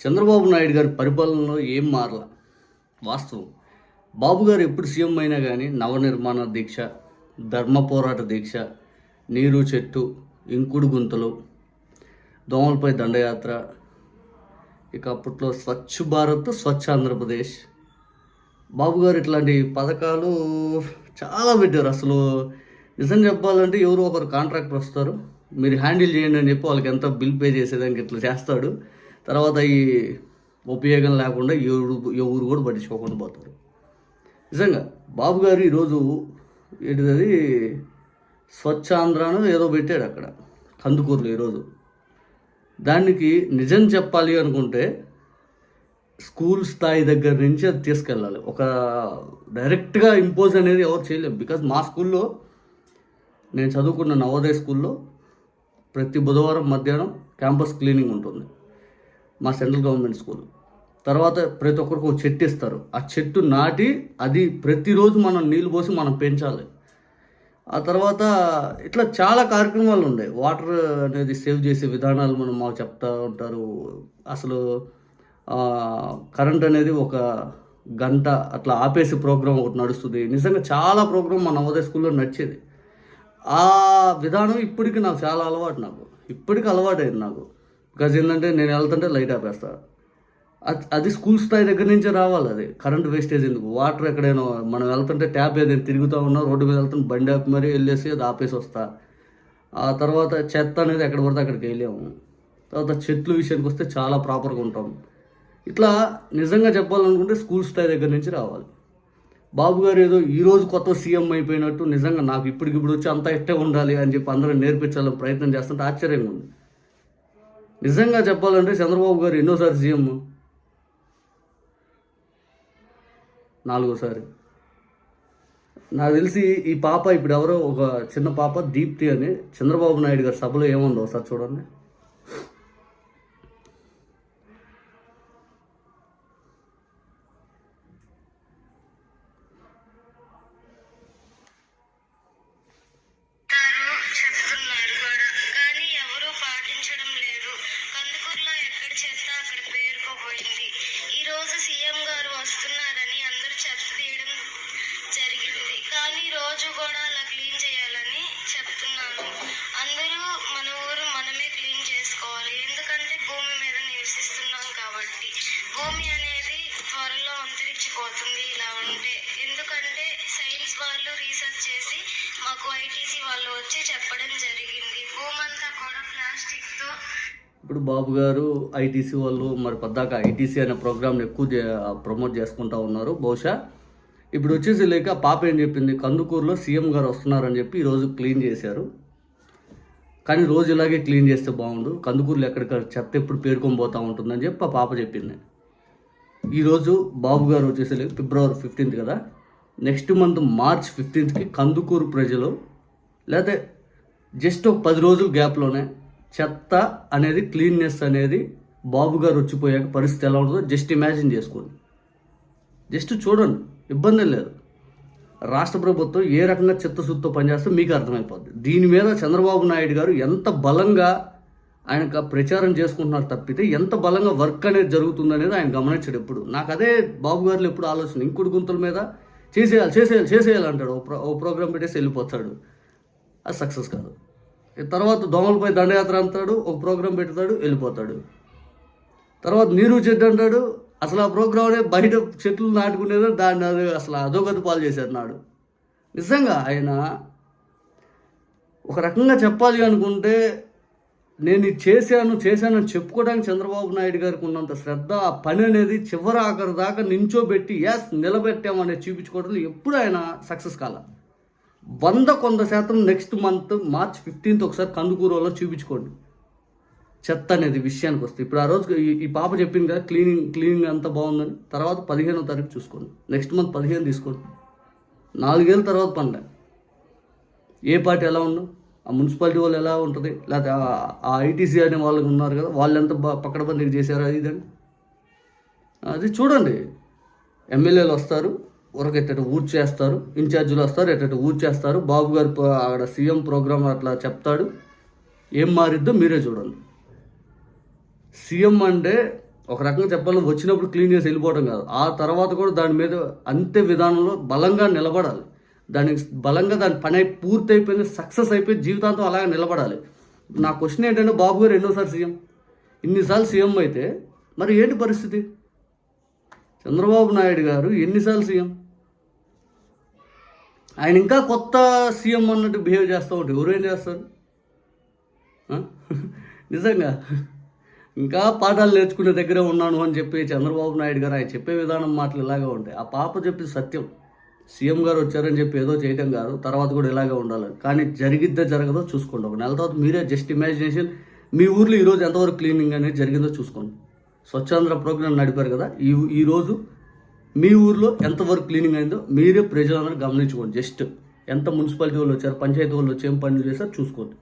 చంద్రబాబు నాయుడు గారి పరిపాలనలో ఏం మారల? వాస్తవం. బాబు గారు ఎప్పుడు సీఎం అయినా కానీ నవనిర్మాణ దీక్ష ధర్మ పోరాట దీక్ష నీరు చెట్టు ఇంకుడు గుంతలు దోమలపై దండయాత్ర ఇక అప్పట్లో స్వచ్ఛ భారత్ స్వచ్ఛ ఆంధ్రప్రదేశ్. బాబు గారు ఇట్లాంటి పథకాలు చాలా పెట్టారు. అసలు నిజం చెప్పాలంటే ఎవరో ఒకరు కాంట్రాక్టర్ వస్తారు. మీరు హ్యాండిల్ చేయండి అని చెప్పి వాళ్ళకి ఎంత బిల్ పే చేసేదానికి ఇట్లా చేస్తాడు. తర్వాత ఈ ఉపయోగం లేకుండా ఎవరు ఎవరు కూడా పట్టించుకోకుండా పోతారు. నిజంగా బాబు గారు ఈరోజు ఏంటిది స్వచ్ఛాంధ్రాను ఏదో పెట్టాడు అక్కడ కందుకూరులో ఈరోజు. దానికి నిజం చెప్పాలి అనుకుంటే స్కూల్ స్థాయి దగ్గర నుంచి అది తీసుకెళ్ళాలి. ఒక డైరెక్ట్గా ఇంపోజ్ అనేది ఎవరు చేయలేము బికాజ్ మా స్కూల్లో నేను చదువుకున్న నవోదయ స్కూల్లో ప్రతి బుధవారం మధ్యాహ్నం క్యాంపస్ క్లీనింగ్ ఉంటుంది. మా సెంట్రల్ గవర్నమెంట్ స్కూల్. తర్వాత ప్రతి ఒక్కరికి ఒక చెట్టు ఇస్తారు. ఆ చెట్టు నాటి అది ప్రతిరోజు మనం నీళ్ళు పోసి మనం పెంచాలి. ఆ తర్వాత ఇట్లా చాలా కార్యక్రమాలు ఉన్నాయి. వాటర్ అనేది సేవ్ చేసే విధానాలు మనం మాకు చెప్తా ఉంటారు. అసలు కరెంట్ అనేది ఒక గంట అట్లా ఆపేసి ప్రోగ్రాం ఒకటి నడుస్తుంది. నిజంగా చాలా ప్రోగ్రాం మా నవోదయ స్కూల్లో నడిచేది. ఆ విధానం ఇప్పటికి నాకు చాలా అలవాటు నాకు. ఇప్పటికి అలవాటు అయింది నాకు. బికాజ్ ఏంటంటే నేను వెళ్తుంటే లైట్ ఆపేస్తా. అది స్కూల్ స్థాయి దగ్గర నుంచే రావాలి అది. కరెంట్ వేస్టేజ్ ఎందుకు? వాటర్ ఎక్కడైనా మనం వెళ్తుంటే ట్యాప్ ఏదైనా తిరుగుతూ ఉన్నా రోడ్డు మీద వెళ్తాను బండి ఆపి మరీ వెళ్ళేసి అది ఆపేసి వస్తా. ఆ తర్వాత చెత్త అనేది ఎక్కడ పడితే అక్కడికి వెళ్ళాము. తర్వాత చెట్లు విషయానికి వస్తే చాలా ప్రాపర్గా ఉంటాం. ఇట్లా నిజంగా చెప్పాలనుకుంటే స్కూల్ స్థాయి దగ్గర నుంచి రావాలి. బాబు గారు ఏదో ఈరోజు కొత్త సీఎం అయిపోయినట్టు నిజంగా నాకు ఇప్పటికిప్పుడు వచ్చి అంతా ఇట్టే ఉండాలి అని చెప్పి అందరూ నేర్పించాలని ప్రయత్నం చేస్తుంటే ఆశ్చర్యంగా ఉంది. నిజంగా చెప్పాలంటే చంద్రబాబు గారు ఎన్నోసారి సీఎం? నాలుగోసారి. నాకు తెలిసి ఈ పాప ఇప్పుడు ఎవరో ఒక చిన్న పాప దీప్తి అని చంద్రబాబు నాయుడు గారి సభలో ఏముందో ఒకసారి చూడండి. రోజు కూడా అలా క్లీన్ చేయాలని చెప్తున్నాను. అందరూ మన ఊరు మనమే క్లీన్ చేసుకోవాలి. ఎందుకంటే భూమి మీద నివసిస్తున్నాం కాబట్టి. భూమి అనేది త్వరలో అంతరించిపోతుంది ఇలా ఉంటే. ఎందుకంటే సైన్స్ వాళ్ళు రీసెర్చ్ చేసి మాకు ఐటీసీ వాళ్ళు వచ్చి చెప్పడం జరిగింది. భూమి అంతా కూడా ప్లాస్టిక్తో ఇప్పుడు బాబు గారు ఐటీసీ వాళ్ళు మరి పద్దాక ఐటీసీ అనే ప్రోగ్రామ్ని ఎక్కువ ప్రమోట్ చేసుకుంటా ఉన్నారు. బహుశా ఇప్పుడు వచ్చేసి లేక పాప ఏం చెప్పింది? కందుకూరులో సీఎం గారు వస్తున్నారని చెప్పి ఈరోజు క్లీన్ చేశారు. కానీ రోజు ఇలాగే క్లీన్ చేస్తే బాగుండు. కందుకూరులో ఎక్కడికి చెత్త ఎప్పుడు పేర్కొని పోతూ ఉంటుందని చెప్పి ఆ పాప చెప్పింది. ఈరోజు బాబు గారు వచ్చేసి ఫిబ్రవరి ఫిఫ్టీన్త్ కదా. నెక్స్ట్ మంత్ మార్చ్ ఫిఫ్టీన్త్కి కందుకూరు ప్రజలు లేకపోతే జస్ట్ ఒక పది రోజుల గ్యాప్లోనే చెత్త అనేది క్లీన్నెస్ అనేది బాబు గారు వచ్చిపోయాక పరిస్థితి ఎలా ఉంటుందో జస్ట్ ఇమాజిన్ చేసుకోండి. జస్ట్ చూడండి. ఇబ్బంది లేదు. రాష్ట్ర ప్రభుత్వం ఏ రకంగా చిత్తశుద్ధితో పనిచేస్తే మీకు అర్థమైపోద్ది. దీని మీద చంద్రబాబు నాయుడు గారు ఎంత బలంగా ఆయన ప్రచారం చేసుకుంటున్నారు తప్పితే ఎంత బలంగా వర్క్ అనేది జరుగుతుంది అనేది ఆయన గమనించాడు ఎప్పుడు. నాకు అదే బాబు గారిలో ఎప్పుడు ఆలోచన ఇంకుడు గుంతల మీద చేసేయాలి చేసేయాలి చేసేయాలి అంటాడు. ఓ ప్రో ఓ ప్రోగ్రామ్ పెట్టేసి వెళ్ళిపోతాడు. అది సక్సెస్ కాదు. తర్వాత దోమలపై దండయాత్ర అంటాడు ఒక ప్రోగ్రామ్ పెడతాడు వెళ్ళిపోతాడు. తర్వాత నీరు చెడ్డు అంటాడు అసలు ఆ ప్రోగ్రామ్నే బయట చెట్లు నాటుకునేదో దాన్ని అది అసలు అధోగతి పాలు చేశారు నాడు. నిజంగా ఆయన ఒక రకంగా చెప్పాలి అనుకుంటే నేను ఇది చేశాను చేశాను అని చెప్పుకోవడానికి చంద్రబాబు నాయుడు గారికి ఉన్నంత శ్రద్ధ ఆ పని అనేది చివరి ఆఖరి దాకా నించోబెట్టి ఎస్ నిలబెట్టామనేది చూపించుకోవడంలో ఎప్పుడు ఆయన సక్సెస్ కాల. వంద కొంత శాతం నెక్స్ట్ మంత్ మార్చ్ ఫిఫ్టీన్త్ ఒకసారి కందుకూరులో చూపించుకోండి. చెత్త అనేది విషయానికి వస్తే ఇప్పుడు ఆ రోజు ఈ- పాప చెప్పింది కదా క్లీనింగ్ క్లీనింగ్ అంతా బాగుందని. తర్వాత పదిహేనో తారీఖు చూసుకోండి. నెక్స్ట్ మంత్ పదిహేను తీసుకోండి. నాలుగేళ్ళ తర్వాత పండుగ ఏ పార్టీ ఎలా ఉందో ఆ మున్సిపాలిటీ వాళ్ళు ఎలా ఉంటుంది లేకపోతే ఆ- ఐటీసీ అనే వాళ్ళు ఉన్నారు కదా వాళ్ళు ఎంత పక్కడ పక్కడబందీకి చేశారు అది ఇదని అది చూడండి. ఎమ్మెల్యేలు వస్తారు ఉరకెట్టట ఊరు చేస్తారు ఇన్ఛార్జీలు వస్తారు ఎట్టట ఊరు చేస్తారు. బాబు గారు అక్కడ సీఎం ప్రోగ్రామ్ అట్లా చెప్తాడు. ఏం మారిద్దో మీరే చూడండి. సీఎం అంటే ఒక రకంగా చెప్పాలి వచ్చినప్పుడు క్లీన్ చేసి వెళ్ళిపోవడం కాదు. ఆ తర్వాత కూడా దాని మీద అంతే విధానంలో బలంగా నిలబడాలి. దానికి బలంగా దాని పని అయి పూర్తి అయిపోయింది సక్సెస్ అయిపోయి జీవితాంతం అలాగే నిలబడాలి. నా క్వశ్చన్ ఏంటంటే బాబు గారు ఎన్నోసారి సీఎం? ఇన్నిసార్లు సీఎం అయితే మరి ఏంటి పరిస్థితి? చంద్రబాబు నాయుడు గారు ఎన్నిసార్లు సీఎం? ఆయన ఇంకా కొత్త సీఎం అన్నట్టు బిహేవ్ చేస్తూ ఉంటే ఎవరేం చేస్తారు? నిజంగా? ఇంకా పాఠాలు నేర్చుకునే దగ్గరే ఉన్నాను అని చెప్పి చంద్రబాబు నాయుడు గారు ఆయన చెప్పే విధానం మాటలు ఇలాగే ఉంటాయి. ఆ పాప చెప్పి సత్యం. సీఎం గారు వచ్చారని చెప్పి ఏదో చేయటం కాదు తర్వాత కూడా ఇలాగే ఉండాలి. కానీ జరిగిద్దో జరగదో చూసుకోండి. ఒక నెల తర్వాత మీరే జస్ట్ ఇమాజినేషన్. మీ ఊర్లో ఈరోజు ఎంతవరకు క్లీనింగ్ అనేది జరిగిందో చూసుకోండి. స్వచ్ఛాంధ్ర ప్రోగ్రాం నడిపారు కదా ఈ ఈరోజు మీ ఊర్లో ఎంతవరకు క్లీనింగ్ అయిందో మీరే ప్రజలందరూ గమనించుకోండి. జస్ట్ ఎంత మున్సిపాలిటీ వాళ్ళు వచ్చారు పంచాయతీ వాళ్ళు వచ్చి ఏం పనులు చేశారు చూసుకోండి.